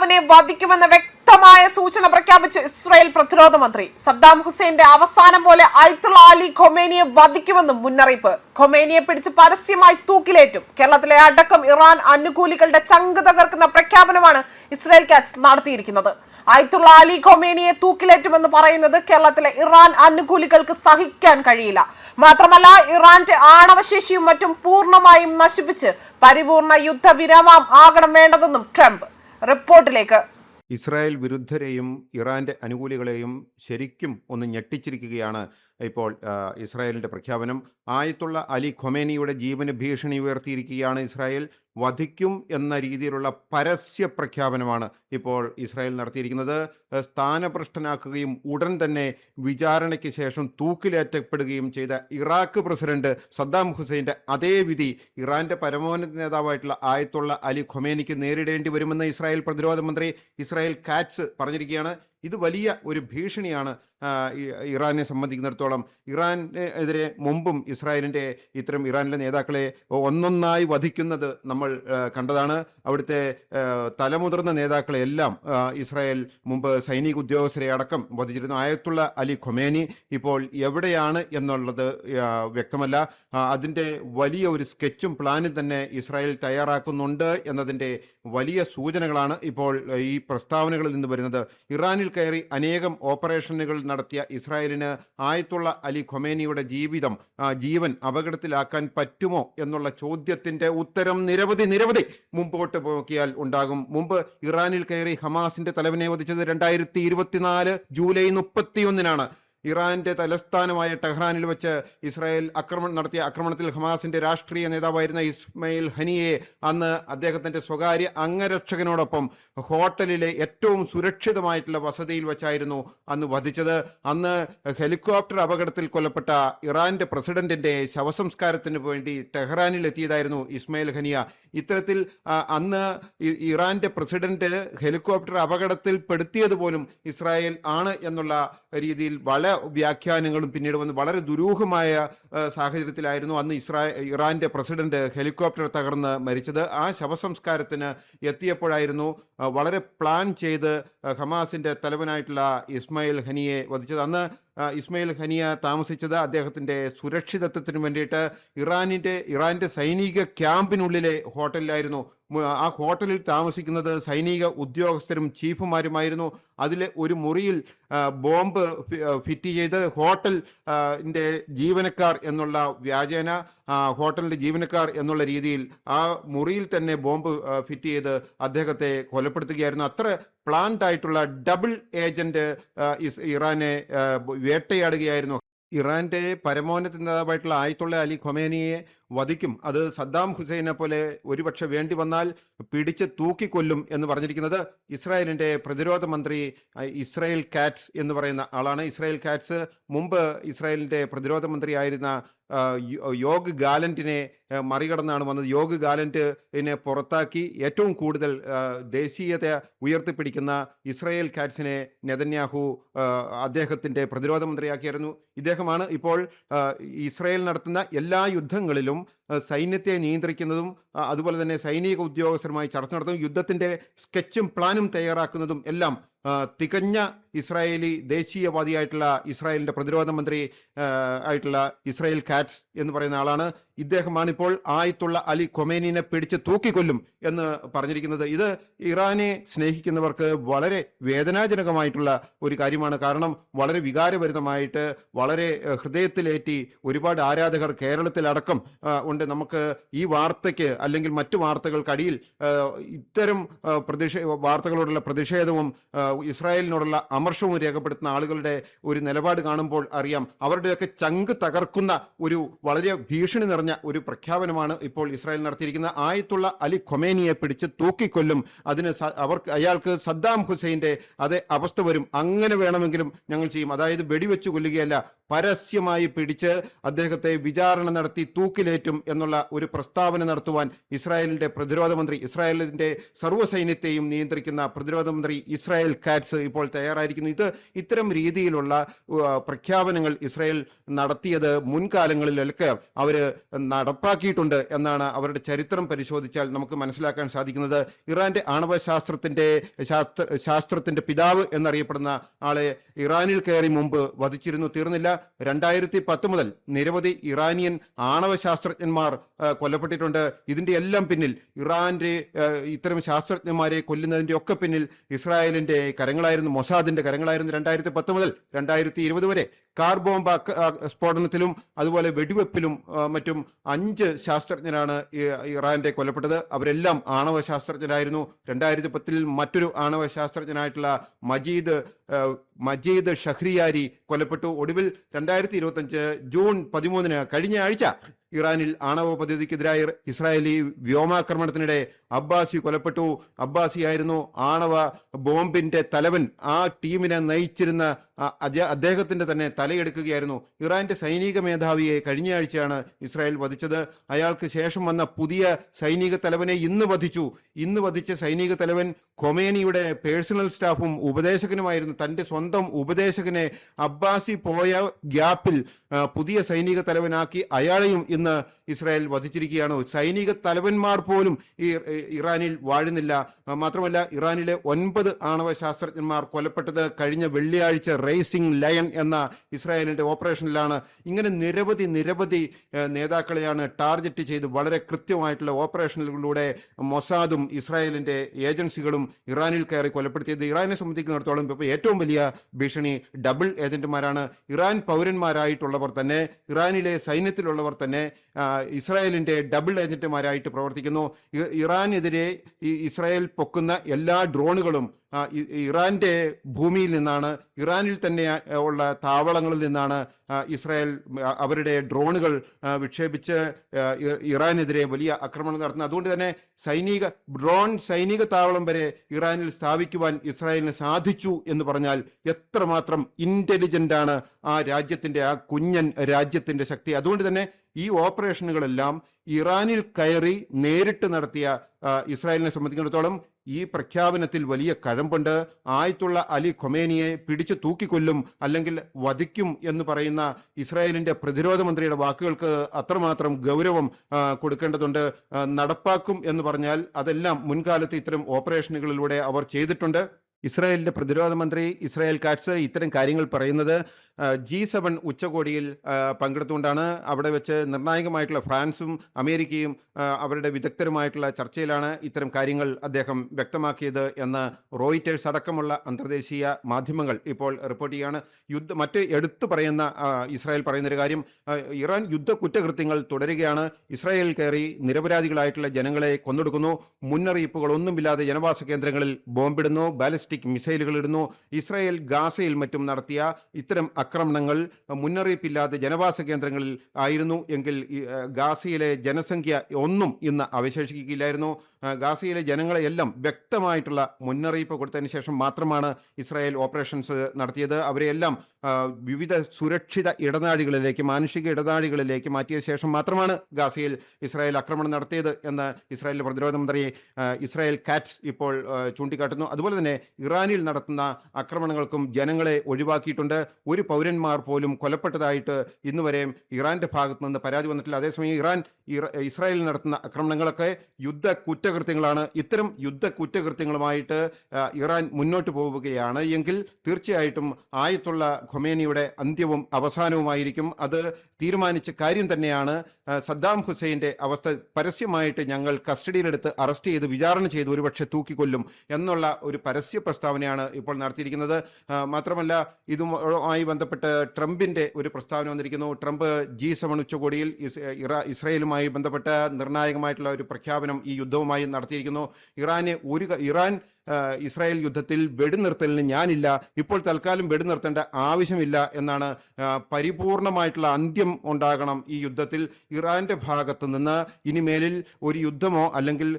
നേതാവിനെ വധിക്കുമെന്ന വ്യക്തമായ സൂചന പ്രഖ്യാപിച്ച് ഇസ്രായേൽ പ്രതിരോധ മന്ത്രി സദ്ദാം ഹുസൈന്റെ അവസാനം പോലെ അയത്തുള്ള അലി ഖൊമേനിയെ വധിക്കുമെന്നും മുന്നറിയിപ്പ്. ഖൊമേനിയെ പിടിച്ച് പരസ്യമായി തൂക്കിലേറ്റും. കേരളത്തിലെ അടക്കം ഇറാൻ അനുകൂലികളുടെ ചങ്ക് തകർക്കുന്ന പ്രഖ്യാപനമാണ് ഇസ്രായേൽ കാറ്റ്സ് നടത്തിയിരിക്കുന്നത്. അയത്തുള്ള അലി ഖൊമേനിയെ തൂക്കിലേറ്റുമെന്ന് പറയുന്നത് കേരളത്തിലെ ഇറാൻ അനുകൂലികൾക്ക് സഹിക്കാൻ കഴിയില്ല. മാത്രമല്ല ഇറാന്റെ ആണവശേഷിയും മറ്റും പൂർണമായും നശിപ്പിച്ച് പരിപൂർണ യുദ്ധവിരാമം ആകണം വേണ്ടതെന്നും ട്രംപ്. റിപ്പോർട്ടിലേക്ക്. ഇസ്രായേൽ വിരുദ്ധരെയും ഇറാന്റെ അനുകൂലികളെയും ശരിക്കും ഒന്ന് ഞെട്ടിച്ചിരിക്കുകയാണ് ഇപ്പോൾ ഇസ്രായേലിന്റെ പ്രഖ്യാപനം. ആയത്തുള്ള അലി ഖൊമേനിയുടെ ജീവന് ഭീഷണി ഉയർത്തിയിരിക്കുകയാണ് ഇസ്രായേൽ. വധിക്കും എന്ന രീതിയിലുള്ള പരസ്യ പ്രഖ്യാപനമാണ് ഇപ്പോൾ ഇസ്രായേൽ നടത്തിയിരിക്കുന്നത്. സ്ഥാനഭ്രഷ്ടനാക്കുകയും ഉടൻ തന്നെ വിചാരണയ്ക്ക് ശേഷം തൂക്കിലേറ്റപ്പെടുകയും ചെയ്ത ഇറാഖ് പ്രസിഡന്റ് സദ്ദാം ഹുസൈന്റെ അതേ വിധി ഇറാന്റെ പരമോന്നത നേതാവായിട്ടുള്ള ആയത്തുള്ള അലി ഖൊമേനിക്ക് നേരിടേണ്ടി വരുമെന്ന് ഇസ്രായേൽ പ്രതിരോധ മന്ത്രി ഇസ്രായേൽ കാറ്റ്സ് പറഞ്ഞിരിക്കുകയാണ്. ഇത് വലിയ ഒരു ഭീഷണിയാണ് ഇറാനെ സംബന്ധിക്കുന്നിടത്തോളം. ഇറാനെതിരെ മുമ്പും ഇസ്രായേലിന്റെ ഇത്തരം ഇറാനിലെ നേതാക്കളെ ഒന്നൊന്നായി വധിക്കുന്നത് നമ്മൾ കണ്ടതാണ്. അവിടുത്തെ തലമുതിർന്ന നേതാക്കളെ എല്ലാം ഇസ്രായേൽ മുമ്പ് സൈനിക ഉദ്യോഗസ്ഥരെ അടക്കം വധിച്ചിരുന്നു. ആയത്തുള്ള അലി ഖൊമേനി ഇപ്പോൾ എവിടെയാണ് എന്നുള്ളത് വ്യക്തമല്ല. അതിന്റെ വലിയ ഒരു സ്കെച്ചും പ്ലാനും തന്നെ ഇസ്രായേൽ തയ്യാറാക്കുന്നുണ്ട് എന്നതിന്റെ വലിയ സൂചനകളാണ് ഇപ്പോൾ ഈ പ്രസ്താവനകളിൽ നിന്ന് വരുന്നത്. ഇറാനിൽ കയറി അനേകം ഓപ്പറേഷനുകൾ നടത്തിയ ഇസ്രായേലിന് ആയത്തുള്ള അലി ഖൊമേനിയുടെ ജീവിതം ജീവൻ അപകടത്തിലാക്കാൻ പറ്റുമോ എന്നുള്ള ചോദ്യത്തിന്റെ ഉത്തരം നിരവധി നിരവധി നിരവധി മുമ്പോട്ട് നോക്കിയാൽ ഉണ്ടാകും. മുമ്പ് ഇറാനിൽ കയറി ഹമാസിന്റെ തലവനെ വധിച്ചത് രണ്ടായിരത്തി ഇരുപത്തിനാല് ജൂലൈ മുപ്പത്തിയൊന്നിനാണ്. ഇറാന്റെ തലസ്ഥാനമായ ടെഹ്റാനിൽ വെച്ച് ഇസ്രായേൽ ആക്രമണം നടത്തിയ ആക്രമണത്തിൽ ഹമാസിന്റെ രാഷ്ട്രീയ നേതാവായിരുന്ന ഇസ്മയിൽ ഹനിയെ അന്ന് അദ്ദേഹത്തിന്റെ സ്വകാര്യ അംഗരക്ഷകനോടൊപ്പം ഹോട്ടലിലെ ഏറ്റവും സുരക്ഷിതമായിട്ടുള്ള വസതിയിൽ വെച്ചായിരുന്നു അന്ന് വധിച്ചത്. അന്ന് ഹെലികോപ്റ്റർ അപകടത്തിൽ കൊല്ലപ്പെട്ട ഇറാന്റെ പ്രസിഡന്റിന്റെ ശവസംസ്കാരത്തിന് വേണ്ടി ടെഹ്റാനിൽ എത്തിയതായിരുന്നു ഇസ്മയിൽ ഹനിയ. ഇത്തരത്തിൽ അന്ന് ഇറാന്റെ പ്രസിഡന്റ് ഹെലികോപ്റ്റർ അപകടത്തിൽ പെടുത്തിയത് പോലും ഇസ്രായേൽ ആണ് എന്നുള്ള രീതിയിൽ പല വ്യാഖ്യാനങ്ങളും പിന്നീട് വന്ന് വളരെ ദുരൂഹമായ സാഹചര്യത്തിലായിരുന്നു അന്ന് ഇസ്രായേൽ ഇറാന്റെ പ്രസിഡന്റ് ഹെലികോപ്റ്റർ തകർന്ന് മരിച്ചത്. ആ ശവസംസ്കാരത്തിന് എത്തിയപ്പോഴായിരുന്നു വളരെ പ്ലാൻ ചെയ്ത് ഹമാസിന്റെ തലവനായിട്ടുള്ള ഇസ്മായിൽ ഹനിയെ വധിച്ചത്. അന്ന് ഇസ്മായിൽ ഹനിയ താമസിച്ചത് അദ്ദേഹത്തിന്റെ സുരക്ഷിതത്വത്തിന് വേണ്ടിയിട്ട് ഇറാനിന്റെ ഇറാന്റെ സൈനിക ക്യാമ്പിനുള്ളിലെ ഹോട്ടലിലായിരുന്നു ആ ഹോട്ടലിൽ താമസിക്കുന്നത് സൈനിക ഉദ്യോഗസ്ഥരും ചീഫുമാരുമായിരുന്നു. അതിലെ ഒരു മുറിയിൽ ബോംബ് ഫിറ്റ് ചെയ്ത് ഹോട്ടൽ ഇന്റെ ജീവനക്കാർ എന്നുള്ള വ്യാജേന ഹോട്ടലിന്റെ ജീവനക്കാർ എന്നുള്ള രീതിയിൽ ആ മുറിയിൽ തന്നെ ബോംബ് ഫിറ്റ് ചെയ്ത് അദ്ദേഹത്തെ കൊലപ്പെടുത്തുകയായിരുന്നു. അത്ര പ്ലാൻഡ് ആയിട്ടുള്ള ഡബിൾ ഏജന്റ് ഇറാനെ വേട്ടയാടുകയായിരുന്നു. ഇറാന്റെ പരമോന്നത നേതാവായിട്ടുള്ള ആയത്തുള്ള അലി ഖൊമേനിയെ വധിക്കും. അത് സദ്ദാം ഹുസൈനെ പോലെ ഒരുപക്ഷെ വേണ്ടി വന്നാൽ പിടിച്ച് തൂക്കിക്കൊല്ലും എന്ന് പറഞ്ഞിരിക്കുന്നത് ഇസ്രായേലിന്റെ പ്രതിരോധ മന്ത്രി ഇസ്രായേൽ കാറ്റ്സ് എന്ന് പറയുന്ന ആളാണ്. ഇസ്രായേൽ കാറ്റ്സ് മുമ്പ് ഇസ്രായേലിന്റെ പ്രതിരോധ മന്ത്രിയായിരുന്ന യോഗ് ഗാലന്റിനെ മറികടന്നാണ് വന്നത്. യോഗ് ഗാലന്റിനെ പുറത്താക്കി ഏറ്റവും കൂടുതൽ ദേശീയത ഉയർത്തിപ്പിടിക്കുന്ന ഇസ്രായേൽ കാറ്റ്സിനെ നെതന്യാഹു അദ്ദേഹത്തിന്റെ പ്രതിരോധ മന്ത്രിയാക്കിയായിരുന്നു ഇദ്ദേഹമാണ് ഇപ്പോൾ ഇസ്രായേൽ നടത്തുന്ന എല്ലാ യുദ്ധങ്ങളിലും സൈന്യത്തെ നിയന്ത്രിക്കുന്നതും അതുപോലെ തന്നെ സൈനിക ഉദ്യോഗസ്ഥരുമായി ചർച്ച നടത്തുന്നതും യുദ്ധത്തിന്റെ സ്കെച്ചും പ്ലാനും തയ്യാറാക്കുന്നതും എല്ലാം തികഞ്ഞ ഇസ്രായേലി ദേശീയവാദിയായിട്ടുള്ള ഇസ്രായേലിന്റെ പ്രതിരോധ മന്ത്രി ആയിട്ടുള്ള ഇസ്രായേൽ കാറ്റ്സ് എന്ന് പറയുന്ന ആളാണ്. ഇദ്ദേഹമാണ് ഇപ്പോൾ ആയത്തുള്ള അലി കൊമേനിനെ പിടിച്ച് തൂക്കിക്കൊല്ലും എന്ന് പറഞ്ഞിരിക്കുന്നത്. ഇത് ഇറാനെ സ്നേഹിക്കുന്നവർക്ക് വളരെ വേദനാജനകമായിട്ടുള്ള ഒരു കാര്യമാണ്. കാരണം വളരെ വികാരഭരിതമായിട്ട് വളരെ ഹൃദയത്തിലേറ്റി ഒരുപാട് ആരാധകർ കേരളത്തിലടക്കം ഉണ്ട്. നമുക്ക് ഈ വാർത്തയ്ക്ക് അല്ലെങ്കിൽ മറ്റു വാർത്തകൾക്കടിയിൽ ഇത്തരം പ്രതിഷേ വാർത്തകളോടുള്ള പ്രതിഷേധവും ഇസ്രായേലിനോടുള്ള അമർഷവും രേഖപ്പെടുത്തുന്ന ആളുകളുടെ ഒരു നിലപാട് കാണുമ്പോൾ അറിയാം. അവരുടെയൊക്കെ ചങ്ക് തകർക്കുന്ന ഒരു വളരെ ഭീഷണി നിറഞ്ഞ ഒരു പ്രഖ്യാപനമാണ് ഇപ്പോൾ ഇസ്രായേൽ നടത്തിയിരിക്കുന്ന. ആയത്തുള്ള അലി ഖൊമേനിയെ പിടിച്ച് തൂക്കിക്കൊല്ലും. അതിന് അവർക്ക് അയാൾക്ക് സദ്ദാം ഹുസൈന്റെ അതേ അവസ്ഥ വരും. അങ്ങനെ വേണമെങ്കിലും ഞങ്ങൾ ചെയ്യും. അതായത് വെടിവെച്ച് കൊല്ലുകയല്ല. പരസ്യമായി പിടിച്ച് അദ്ദേഹത്തെ വിചാരണ നടത്തി തൂക്കിലേറ്റും എന്നുള്ള ഒരു പ്രസ്താവന നടത്തുവാൻ ഇസ്രായേലിന്റെ പ്രതിരോധ മന്ത്രി ഇസ്രായേലിന്റെ സർവസൈന്യത്തെയും നിയന്ത്രിക്കുന്ന പ്രതിരോധ മന്ത്രി ഇസ്രായേൽ കാറ്റ്സ് ഇപ്പോൾ തയ്യാറായിരിക്കുന്നു. ഇത് ഇത്തരം രീതിയിലുള്ള പ്രഖ്യാപനങ്ങൾ ഇസ്രായേൽ നടത്തിയത് മുൻകാലങ്ങളിലൊക്കെ അവർ നടപ്പാക്കിയിട്ടുണ്ട് എന്നാണ് അവരുടെ ചരിത്രം പരിശോധിച്ചാൽ നമുക്ക് മനസ്സിലാക്കാൻ സാധിക്കുന്നത്. ഇറാന്റെ ആണവ ശാസ്ത്രത്തിന്റെ ശാസ്ത്ര ശാസ്ത്രത്തിന്റെ പിതാവ് എന്നറിയപ്പെടുന്ന ആളെ ഇറാനിൽ കയറി മുമ്പ് വധിച്ചിരുന്നു. തീർന്നില്ല. രണ്ടായിരത്തി പത്ത് മുതൽ നിരവധി ഇറാനിയൻ ആണവ ശാസ്ത്രജ്ഞന്മാർ കൊല്ലപ്പെട്ടിട്ടുണ്ട്. ഇതിന്റെ എല്ലാം പിന്നിൽ ഇറാന്റെ ആ, ഇത്തരം ശാസ്ത്രജ്ഞന്മാരെ കൊല്ലുന്നതിന്റെ ഒക്കെ പിന്നിൽ ഇസ്രായേലിന്റെ കരങ്ങളായിരുന്നു മൊസാദിന്റെ കരങ്ങളായിരുന്നു രണ്ടായിരത്തി പത്ത് മുതൽ രണ്ടായിരത്തി ഇരുപത് വരെ. കാർ ബോംബ് സ്ഫോടനത്തിലും അതുപോലെ വെടിവെപ്പിലും മറ്റും അഞ്ച് ശാസ്ത്രജ്ഞരാണ് ഇറാന്റെ കൊല്ലപ്പെട്ടത്. അവരെല്ലാം ആണവ ശാസ്ത്രജ്ഞരായിരുന്നു. രണ്ടായിരത്തി പത്തിൽ മറ്റൊരു ആണവ ശാസ്ത്രജ്ഞനായിട്ടുള്ള മജീദ് മജീദ് ഷഹ്രിയാരി കൊല്ലപ്പെട്ടു. ഒടുവിൽ രണ്ടായിരത്തി ഇരുപത്തഞ്ച് ജൂൺ പതിമൂന്നിന് കഴിഞ്ഞ ആഴ്ച ഇറാനിൽ ആണവ പദ്ധതിക്കെതിരായ ഇസ്രായേലി വ്യോമാക്രമണത്തിനിടെ അബ്ബാസി കൊലപ്പെട്ടു അബ്ബാസി ആയിരുന്നു ആണവ ബോംബിന്റെ തലവൻ. ആ ടീമിനെ നയിച്ചിരുന്ന അദ്ദേഹത്തിന്റെ തന്നെ തലയെടുക്കുകയായിരുന്നു. ഇറാന്റെ സൈനിക മേധാവിയെ കഴിഞ്ഞ ആഴ്ചയാണ് ഇസ്രായേൽ വധിച്ചത്. അയാൾക്ക് ശേഷം വന്ന പുതിയ സൈനിക തലവനെ ഇന്ന് വധിച്ചു. ഇന്ന് വധിച്ച സൈനിക തലവൻ കൊമേനിയുടെ പേഴ്സണൽ സ്റ്റാഫും ഉപദേശകനുമായിരുന്നു. തന്റെ സ്വന്തം ഉപദേശകനെ അബ്ബാസി പോയ ഗ്യാപ്പിൽ പുതിയ സൈനിക തലവനാക്കി അയാളെയും ഇന്ന് ഇസ്രായേൽ വധിച്ചിരിക്കുകയാണ്. സൈനിക തലവന്മാർ പോലും ഈ ഇറാനിൽ വാഴുന്നില്ല. മാത്രമല്ല ഇറാനിലെ ഒൻപത് ആണവ ശാസ്ത്രജ്ഞന്മാർ കൊല്ലപ്പെട്ടത് കഴിഞ്ഞ വെള്ളിയാഴ്ച റേസിംഗ് ലയൺ എന്ന ഇസ്രായേലിന്റെ ഓപ്പറേഷനിലാണ്. ഇങ്ങനെ നിരവധി നിരവധി നേതാക്കളെയാണ് ടാർഗറ്റ് ചെയ്ത് വളരെ കൃത്യമായിട്ടുള്ള ഓപ്പറേഷനുകളിലൂടെ മൊസാദും ഇസ്രായേലിന്റെ ഏജൻസികളും ഇറാനിൽ കയറി കൊലപ്പെടുത്തിയത്. ഇറാനെ സംബന്ധിക്കുന്നിടത്തോളം ഇപ്പോൾ ഏറ്റവും വലിയ ഭീഷണി ഡബിൾ ഏജന്റുമാരാണ്. ഇറാൻ പൗരന്മാരായിട്ടുള്ളവർ തന്നെ ഇറാനിലെ സൈന്യത്തിലുള്ളവർ തന്നെ ഇസ്രായേലിന്റെ ഡബിൾ ഏജന്റുമാരായിട്ട് പ്രവർത്തിക്കുന്നു. ഇറാനെതിരെ ഈ ഇസ്രായേൽ പൊക്കുന്ന എല്ലാ ഡ്രോണുകളും ഇറാന്റെ ഭൂമിയിൽ നിന്നാണ് ഇറാനിൽ തന്നെ ഉള്ള താവളങ്ങളിൽ നിന്നാണ് ഇസ്രായേൽ അവരുടെ ഡ്രോണുകൾ വിക്ഷേപിച്ച് ഇറാനെതിരെ വലിയ ആക്രമണം നടത്തുന്നത്. അതുകൊണ്ട് തന്നെ സൈനിക ഡ്രോൺ സൈനിക താവളം വരെ ഇറാനിൽ സ്ഥാപിക്കുവാൻ ഇസ്രായേലിന് സാധിച്ചു എന്ന് പറഞ്ഞാൽ എത്രമാത്രം ഇന്റലിജന്റ് ആണ് ആ രാജ്യത്തിന്റെ ആ കുഞ്ഞൻ രാജ്യത്തിന്റെ ശക്തി. അതുകൊണ്ട് തന്നെ ഈ ഓപ്പറേഷനുകളെല്ലാം ഇറാനിൽ കയറി നേരിട്ട് നടത്തിയ ഇസ്രായേലിനെ സംബന്ധിച്ചിടത്തോളം ഈ പ്രഖ്യാപനത്തിൽ വലിയ കഴമ്പുണ്ട്. ആയിട്ടുള്ള അലി ഖൊമേനിയെ പിടിച്ചു തൂക്കിക്കൊല്ലും അല്ലെങ്കിൽ വധിക്കും എന്ന് പറയുന്ന ഇസ്രായേലിന്റെ പ്രതിരോധ മന്ത്രിയുടെ വാക്കുകൾക്ക് അത്രമാത്രം ഗൗരവം കൊടുക്കേണ്ടതുണ്ട്. നടപ്പാക്കും എന്ന് പറഞ്ഞാൽ അതെല്ലാം മുൻകാലത്ത് ഇത്തരം ഓപ്പറേഷനുകളിലൂടെ അവർ ചെയ്തിട്ടുണ്ട്. ഇസ്രായേലിന്റെ പ്രതിരോധ മന്ത്രി ഇസ്രായേൽ കാറ്റ്സ് ഇത്തരം കാര്യങ്ങൾ പറയുന്നത് ജി സെവൻ ഉച്ചകോടിയിൽ പങ്കെടുത്തുകൊണ്ടാണ് അവിടെ വെച്ച് നിർണായകമായിട്ടുള്ള ഫ്രാൻസും അമേരിക്കയും അവരുടെ വിദഗ്ധരുമായിട്ടുള്ള ചർച്ചയിലാണ് ഇത്തരം കാര്യങ്ങൾ അദ്ദേഹം വ്യക്തമാക്കിയത് എന്ന് റോയിറ്റേഴ്സ് അടക്കമുള്ള അന്തർദേശീയ മാധ്യമങ്ങൾ ഇപ്പോൾ റിപ്പോർട്ട് ചെയ്യുകയാണ് യുദ്ധ മറ്റ് എടുത്തു പറയുന്ന ഇസ്രായേൽ പറയുന്നൊരു കാര്യം ഇറാൻ യുദ്ധ കുറ്റകൃത്യങ്ങൾ തുടരുകയാണ്. ഇസ്രായേൽ കയറി നിരപരാധികളായിട്ടുള്ള ജനങ്ങളെ കൊന്നൊടുക്കുന്നു. മുന്നറിയിപ്പുകൾ ഒന്നുമില്ലാതെ ജനവാസ കേന്ദ്രങ്ങളിൽ ബോംബിടുന്നു. ബാലിസ്റ്റിക് മിസൈലുകൾ ഇടുന്നു ഇസ്രായേൽ ഗാസയിൽ മറ്റും നടത്തിയ ഇത്തരം ആക്രമണങ്ങൾ മുന്നറിയിപ്പില്ലാതെ ജനവാസ കേന്ദ്രങ്ങളിൽ ആയിരുന്നു. എങ്കിൽ ഗാസയിലെ ജനസംഖ്യ ഒന്നും ഇന്ന് അവശേഷിക്കുകയില്ലായിരുന്നു. ആ, ഗാസയിലെ ജനങ്ങളെയെല്ലാം വ്യക്തമായിട്ടുള്ള മുന്നറിയിപ്പ് കൊടുത്തതിന് ശേഷം മാത്രമാണ് ഇസ്രായേൽ ഓപ്പറേഷൻസ് നടത്തിയത്. അവരെയെല്ലാം വിവിധ സുരക്ഷിത ഇടനാഴികളിലേക്ക് മാനുഷിക ഇടനാഴികളിലേക്ക് മാറ്റിയ ശേഷം മാത്രമാണ് ഗാസയിൽ ഇസ്രായേൽ ആക്രമണം നടത്തിയത് എന്ന് ഇസ്രായേലിന്റെ പ്രതിരോധ മന്ത്രി ഇസ്രായേൽ കാറ്റ്സ് ഇപ്പോൾ ചൂണ്ടിക്കാട്ടുന്നു. അതുപോലെ തന്നെ ഇറാനിൽ നടത്തുന്ന ആക്രമണങ്ങൾക്കും ജനങ്ങളെ ഒഴിവാക്കിയിട്ടുണ്ട്. ഒരു പൗരന്മാർ പോലും കൊലപ്പെട്ടതായിട്ട് ഇന്ന് വരെയും ഇറാന്റെ ഭാഗത്ത് നിന്ന് പരാതി വന്നിട്ടില്ല. അതേസമയം ഇറാൻ ഇസ്രായേൽ നടത്തുന്ന ആക്രമണങ്ങളൊക്കെ യുദ്ധ കുറ്റകൃത്യങ്ങളാണ്. ഇത്തരം യുദ്ധ കുറ്റകൃത്യങ്ങളുമായിട്ട് ഇറാൻ മുന്നോട്ട് പോവുകയാണ്. എങ്കിൽ തീർച്ചയായിട്ടും ആയത്തുള്ള ഖൊമേനിയുടെ അന്ത്യവും അവസാനവുമായിരിക്കും. അത് തീരുമാനിച്ച കാര്യം തന്നെയാണ്. സദ്ദാം ഹുസൈന്റെ അവസ്ഥ പരസ്യമായിട്ട് ഞങ്ങൾ കസ്റ്റഡിയിലെടുത്ത് അറസ്റ്റ് ചെയ്ത് വിചാരണ ചെയ്ത് ഒരുപക്ഷെ തൂക്കിക്കൊല്ലും എന്നുള്ള ഒരു പരസ്യ പ്രസ്താവനയാണ് ഇപ്പോൾ നടത്തിയിരിക്കുന്നത്. മാത്രമല്ല ഇതുമായി ബന്ധപ്പെട്ട് ട്രംപിന്റെ ഒരു പ്രസ്താവന വന്നിരിക്കുന്നു. ട്രംപ് ജി സെവൻ ഉച്ചകോടിയിൽ ഇസ്രായേലുമായി ബന്ധപ്പെട്ട നിർണായകമായിട്ടുള്ള ഒരു പ്രഖ്യാപനം ഈ യുദ്ധവുമായി നടത്തിയിരിക്കുന്നു. ഇറാന് ഒരു ഇറാൻ ഇസ്രായേൽ യുദ്ധത്തിൽ വെടിനിർത്തലിന് ഞാനില്ല. ഇപ്പോൾ തൽക്കാലം വെടിനിർത്തേണ്ട ആവശ്യമില്ല എന്നാണ് പരിപൂർണമായിട്ടുള്ള അന്ത്യം ഉണ്ടാകണം ഈ യുദ്ധത്തിൽ ഇറാന്റെ ഭാഗത്ത് നിന്ന്. ഇനിമേലിൽ ഒരു യുദ്ധമോ അല്ലെങ്കിൽ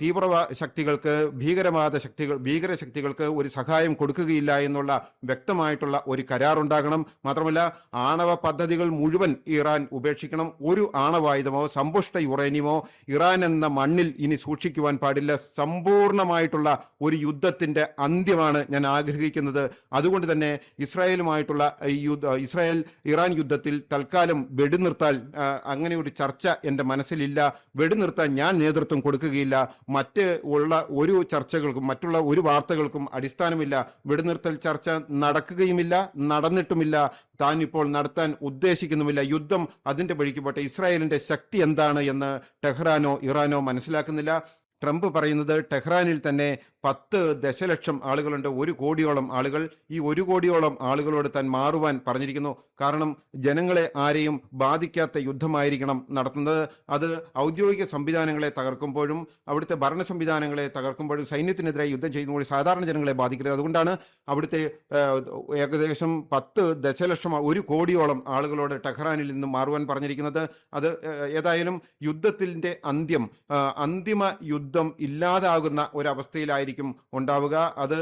തീവ്ര ശക്തികൾക്ക് ഭീകരവാദ ശക്തികൾ ഭീകര ശക്തികൾക്ക് ഒരു സഹായം കൊടുക്കുകയില്ല എന്നുള്ള വ്യക്തമായിട്ടുള്ള ഒരു കരാറുണ്ടാകണം മാത്രമല്ല ആണവ പദ്ധതികൾ മുഴുവൻ ഇറാൻ ഉപേക്ഷിക്കണം. ഒരു ആണവായുധമോ സമ്പുഷ്ട യുറേനിയമോ ഇറാൻ എന്ന മണ്ണിൽ ഇനി സൂക്ഷിക്കുവാൻ പാടില്ല. സമ്പൂർണമായിട്ടുള്ള ഒരു യുദ്ധത്തിന്റെ അന്ത്യമാണ് ഞാൻ ആഗ്രഹിക്കുന്നത്. അതുകൊണ്ട് തന്നെ ഇസ്രായേലുമായിട്ടുള്ള ഈ യുദ്ധ ഇസ്രായേൽ ഇറാൻ യുദ്ധത്തിൽ തൽക്കാലം വെടിനിർത്താൽ അങ്ങനെ ഒരു ചർച്ച എന്റെ മനസ്സിലില്ല. വെടിനിർത്താൻ ഞാൻ നേതൃത്വം കൊടുക്കുകയില്ല. മറ്റ് ഉള്ള ഒരു ചർച്ചകൾക്കും മറ്റുള്ള ഒരു വാർത്തകൾക്കും അടിസ്ഥാനമില്ല. വെടിനിർത്തൽ ചർച്ച നടക്കുകയുമില്ല നടന്നിട്ടുമില്ല. താൻ ഇപ്പോൾ നടത്താൻ ഉദ്ദേശിക്കുന്നുമില്ല. യുദ്ധം അതിന്റെ വഴിക്ക് പോട്ടെ. ഇസ്രായേലിന്റെ ശക്തി എന്താണ് എന്ന് ടെഹ്റാനോ ഇറാനോ മനസ്സിലാക്കുന്നില്ല. ട്രംപ് പറയുന്നത് ടെഹ്റാനിൽ തന്നെ പത്ത് ദശലക്ഷം ആളുകളുണ്ട് ഒരു കോടിയോളം ആളുകൾ. ഈ ഒരു കോടിയോളം ആളുകളോട് താൻ മാറുവാൻ പറഞ്ഞിരിക്കുന്നു. കാരണം ജനങ്ങളെ ആരെയും ബാധിക്കാത്ത യുദ്ധമായിരിക്കണം നടത്തുന്നത്. അത് ഔദ്യോഗിക സംവിധാനങ്ങളെ തകർക്കുമ്പോഴും അവിടുത്തെ ഭരണ സംവിധാനങ്ങളെ തകർക്കുമ്പോഴും സൈന്യത്തിനെതിരെ യുദ്ധം ചെയ്യുമ്പോൾ സാധാരണ ജനങ്ങളെ ബാധിക്കരുത്. അതുകൊണ്ടാണ് അവിടുത്തെ ഏകദേശം പത്ത് ദശലക്ഷം ഒരു കോടിയോളം ആളുകളോട് ടെഹ്റാനിൽ നിന്ന് മാറുവാൻ പറഞ്ഞിരിക്കുന്നത്. അത് ഏതായാലും യുദ്ധത്തിന്റെ അന്ത്യം അന്തിമ യുദ്ധം ഇല്ലാതാകുന്ന ഒരവസ്ഥയിലായിരിക്കും ഉണ്ടാവുക. അത്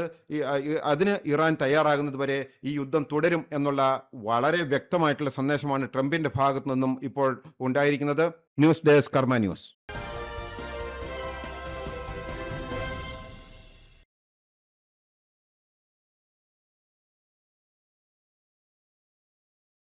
അതിന് ഇറാൻ തയ്യാറാകുന്നത് വരെ ഈ യുദ്ധം തുടരും എന്നുള്ള വളരെ വ്യക്തമായിട്ടുള്ള സന്ദേശമാണ് ട്രംപിന്റെ ഭാഗത്തു നിന്നും ഇപ്പോൾ ഉണ്ടായിരിക്കുന്നത്. News desk Karma news.